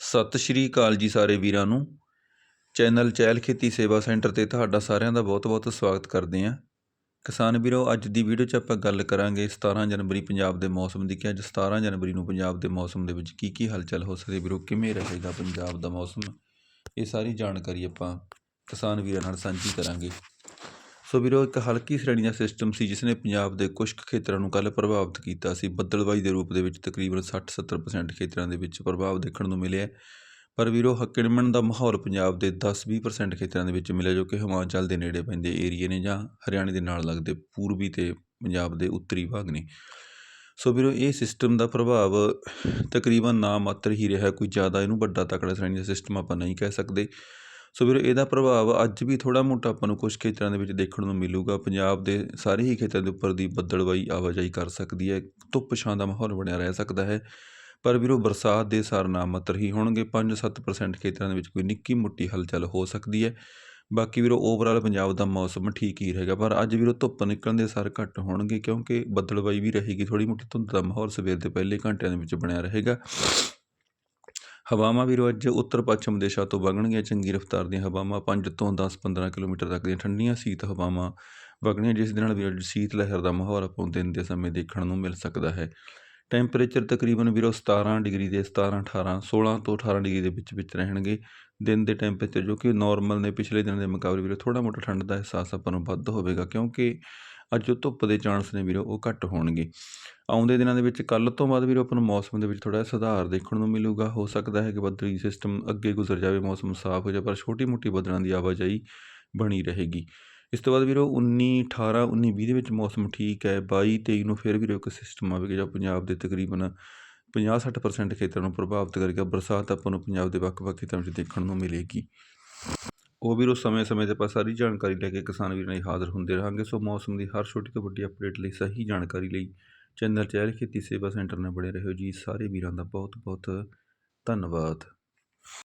ਸਤਿ ਸ਼੍ਰੀ ਅਕਾਲ ਜੀ ਸਾਰੇ ਵੀਰਾਂ ਨੂੰ। ਚੈਨਲ ਚਹਿਲ ਖੇਤੀ ਸੇਵਾ ਸੈਂਟਰ ਤੇ ਤੁਹਾਡਾ ਸਾਰਿਆਂ ਦਾ ਬਹੁਤ-ਬਹੁਤ ਸਵਾਗਤ ਕਰਦੇ ਹਾਂ। ਕਿਸਾਨ ਵੀਰੋ, ਅੱਜ ਦੀ ਵੀਡੀਓ 'ਚ ਆਪਾਂ ਗੱਲ ਕਰਾਂਗੇ 17 ਜਨਵਰੀ ਪੰਜਾਬ ਦੇ ਮੌਸਮ ਦੀ ਕਿ ਅੱਜ 17 ਜਨਵਰੀ ਨੂੰ ਪੰਜਾਬ ਦੇ ਮੌਸਮ ਦੇ ਵਿੱਚ ਕੀ ਕੀ ਹਲਚਲ ਹੋ ਸਕਦੀ ਵੀਰੋ, ਕਿਵੇਂ ਰਹੇਗਾ ਪੰਜਾਬ ਦਾ ਮੌਸਮ? ਇਹ ਸਾਰੀ ਜਾਣਕਾਰੀ ਆਪਾਂ ਕਿਸਾਨ ਵੀਰਾਂ ਨਾਲ ਸਾਂਝੀ ਕਰਾਂਗੇ। ਸੋ ਵੀਰੋ, ਇੱਕ ਹਲਕੀ ਸ਼੍ਰੇਣੀ ਦਾ ਸਿਸਟਮ ਸੀ ਜਿਸ ਨੇ ਪੰਜਾਬ ਦੇ ਕੁਝ ਕੁ ਖੇਤਰਾਂ ਨੂੰ ਕੱਲ ਪ੍ਰਭਾਵਿਤ ਕੀਤਾ ਸੀ। ਬੱਦਲਬਾਈ ਦੇ ਰੂਪ ਦੇ ਵਿੱਚ ਤਕਰੀਬਨ 60-70% ਖੇਤਰਾਂ ਦੇ ਵਿੱਚ ਪ੍ਰਭਾਵ ਦੇਖਣ ਨੂੰ ਮਿਲਿਆ। ਪਰ ਵੀਰੋ ਹੱਕੜਮਣ ਦਾ ਮਾਹੌਲ ਪੰਜਾਬ ਦੇ 10-20% ਖੇਤਰਾਂ ਦੇ ਵਿੱਚ ਮਿਲਿਆ, ਜੋ ਕਿ ਹਿਮਾਚਲ ਦੇ ਨੇੜੇ ਪੈਂਦੇ ਏਰੀਏ ਨੇ ਜਾਂ ਹਰਿਆਣੇ ਦੇ ਨਾਲ ਲੱਗਦੇ ਪੂਰਬੀ ਤੇ ਪੰਜਾਬ ਦੇ ਉੱਤਰੀ ਭਾਗ ਨੇ। ਸੋ ਵੀਰੋ, ਇਹ ਸਿਸਟਮ ਦਾ ਪ੍ਰਭਾਵ ਤਕਰੀਬਨ ਨਾ ਮਾਤਰ ਹੀ ਰਿਹਾ, ਕੋਈ ਜ਼ਿਆਦਾ ਇਹਨੂੰ ਵੱਡਾ ਤਕੜਾ ਸ਼੍ਰੇਣੀ ਦਾ ਸਿਸਟਮ ਆਪਾਂ ਨਹੀਂ ਕਹਿ ਸਕਦੇ। ਸੋ ਵੀਰੋ, ਇਹਦਾ ਪ੍ਰਭਾਵ ਅੱਜ ਵੀ ਥੋੜਾ ਮੋਟਾ ਆਪਾਂ ਨੂੰ ਕੁਝ ਖੇਤਰਾਂ ਦੇ ਵਿੱਚ ਦੇਖਣ ਨੂੰ ਮਿਲੂਗਾ। ਪੰਜਾਬ ਦੇ ਸਾਰੇ ਹੀ ਖੇਤਰਾਂ ਦੇ ਉੱਪਰ ਦੀ ਬੱਦਲਵਾਈ ਆਵਾਜਾਈ ਕਰ ਸਕਦੀ ਹੈ ਧੁੱਪ ਛਾਂ ਦਾ ਮਾਹੌਲ ਬਣਿਆ ਰਹਿ ਸਕਦਾ ਹੈ। ਪਰ ਵੀਰੋ, ਬਰਸਾਤ ਦੇ ਸਾਰ ਨਾਮਾਤਰ ਹੀ ਹੋਣਗੇ। 5-7% ਖੇਤਰਾਂ ਦੇ ਵਿੱਚ ਕੋਈ ਨਿੱਕੀ ਮੁੱਟੀ ਹਲਚਲ ਹੋ ਸਕਦੀ ਹੈ। ਬਾਕੀ ਵੀਰੋ ਓਵਰਆਲ ਪੰਜਾਬ ਦਾ ਮੌਸਮ ਠੀਕ ਹੀ ਰਹੇਗਾ। ਪਰ ਅੱਜ ਵੀਰੋ, ਧੁੱਪ ਨਿਕਲਣ ਦੇ ਸਾਰ ਘੱਟ ਹੋਣਗੇ ਕਿਉਂਕਿ ਬੱਦਲਵਾਈ ਵੀ ਰਹੇਗੀ। ਥੋੜੀ ਮੋਟੀ ਧੁੰਦ ਦਾ ਮਾਹੌਲ ਸਵੇਰ ਦੇ ਪਹਿਲੇ ਘੰਟਿਆਂ ਦੇ ਵਿੱਚ ਬਣਿਆ ਰਹੇਗਾ। ਹਵਾਵਾਂ ਵੀਰੋ ਅੱਜ ਉੱਤਰ ਪੱਛਮ ਦਿਸ਼ਾ ਤੋਂ ਵਗਣਗੀਆਂ, ਚੰਗੀ ਰਫ਼ਤਾਰ ਦੀਆਂ ਹਵਾਵਾਂ 5 ਤੋਂ 10-15 ਕਿਲੋਮੀਟਰ ਤੱਕ ਦੀਆਂ ਠੰਡੀਆਂ ਸੀਤ ਹਵਾਵਾਂ ਵਗਣੀਆਂ, ਜਿਸ ਦੇ ਨਾਲ ਵੀਰੋ ਸੀਤ ਲਹਿਰ ਦਾ ਮਾਹੌਲ ਆਪਾਂ ਦਿਨ ਦੇ ਸਮੇਂ ਦੇਖਣ ਨੂੰ ਮਿਲ ਸਕਦਾ ਹੈ। ਟੈਂਪਰੇਚਰ ਤਕਰੀਬਨ ਵੀਰੋ 17 ਡਿਗਰੀ ਦੇ 17 18 16 ਤੋਂ 18 ਡਿਗਰੀ ਦੇ ਵਿੱਚ ਵਿੱਚ ਰਹਿਣਗੇ। ਦਿਨ ਦੇ ਟੈਂਪਰੇਚਰ ਜੋ ਕਿ ਨਾਰਮਲ ਨੇ, ਪਿਛਲੇ ਦਿਨ ਦੇ ਮੁਕਾਬਲੇ ਵੀਰੋ ਥੋੜਾ ਮੋਟਾ ਠੰਡ ਦਾ ਅਹਿਸਾਸ ਆਪਾਂ ਨੂੰ ਵੱਧ ਹੋਵੇਗਾ, ਕਿਉਂਕਿ ਅੱਜ ਜੋ ਧੁੱਪ ਦੇ ਚਾਂਸ ਨੇ ਵੀਰੋ, ਉਹ ਘੱਟ ਹੋਣਗੇ। ਆਉਂਦੇ ਦਿਨਾਂ ਦੇ ਵਿੱਚ ਕੱਲ ਤੋਂ ਬਾਅਦ ਵੀਰੋ ਆਪਾਂ ਨੂੰ ਮੌਸਮ ਦੇ ਵਿੱਚ ਥੋੜਾ ਸੁਧਾਰ ਦੇਖਣ ਨੂੰ ਮਿਲੂਗਾ। ਹੋ ਸਕਦਾ ਹੈ ਕਿ ਬੱਦਲੀ ਸਿਸਟਮ ਅੱਗੇ ਗੁਜ਼ਰ ਜਾਵੇ, ਮੌਸਮ ਸਾਫ਼ ਹੋ ਜਾਵੇ, ਪਰ ਛੋਟੀ ਮੋਟੀ ਬੱਦਲਾਂ ਦੀ ਆਵਾਜਾਈ ਬਣੀ ਰਹੇਗੀ। ਇਸ ਤੋਂ ਬਾਅਦ ਵੀਰੋ 19 18 19 20 ਦੇ ਵਿੱਚ ਮੌਸਮ ਠੀਕ ਹੈ। 22 23 ਨੂੰ ਫਿਰ ਵੀਰੋ ਇੱਕ ਸਿਸਟਮ ਆਵੇਗਾ ਜੋ ਪੰਜਾਬ ਦੇ ਤਕਰੀਬਨ 50-60% ਖੇਤਰਾਂ ਨੂੰ ਪ੍ਰਭਾਵਿਤ ਕਰੇਗਾ। ਬਰਸਾਤ ਆਪਾਂ ਨੂੰ ਪੰਜਾਬ ਦੇ ਵੱਖ-ਵੱਖ ਖੇਤਰਾਂ ਵਿੱਚ ਦੇਖਣ ਨੂੰ ਮਿਲੇਗੀ। ਉਹ ਵੀਰੋ ਸਮੇਂ-ਸਮੇਂ ਤੇ ਆਪਾਂ ਸਾਰੀ ਜਾਣਕਾਰੀ ਲੈ ਕੇ ਕਿਸਾਨ ਵੀਰਾਂ ਲਈ ਹਾਜ਼ਰ ਹੁੰਦੇ ਰਹਾਂਗੇ। ਸੋ ਮੌਸਮ ਦੀ ਹਰ ਛੋਟੀ ਤੋਂ ਵੱਡੀ ਅਪਡੇਟ ਲਈ ਸਹੀ ਜਾਣਕਾਰੀ ਲਈ ਚੈਨਲ ਚਹਿਲ ਖੇਤੀ ਸੇਵਾ ਸੈਂਟਰ ਨਾਲ ਬਣੇ ਰਹੋ ਜੀ। ਸਾਰੇ ਵੀਰਾਂ ਦਾ ਬਹੁਤ-ਬਹੁਤ ਧੰਨਵਾਦ।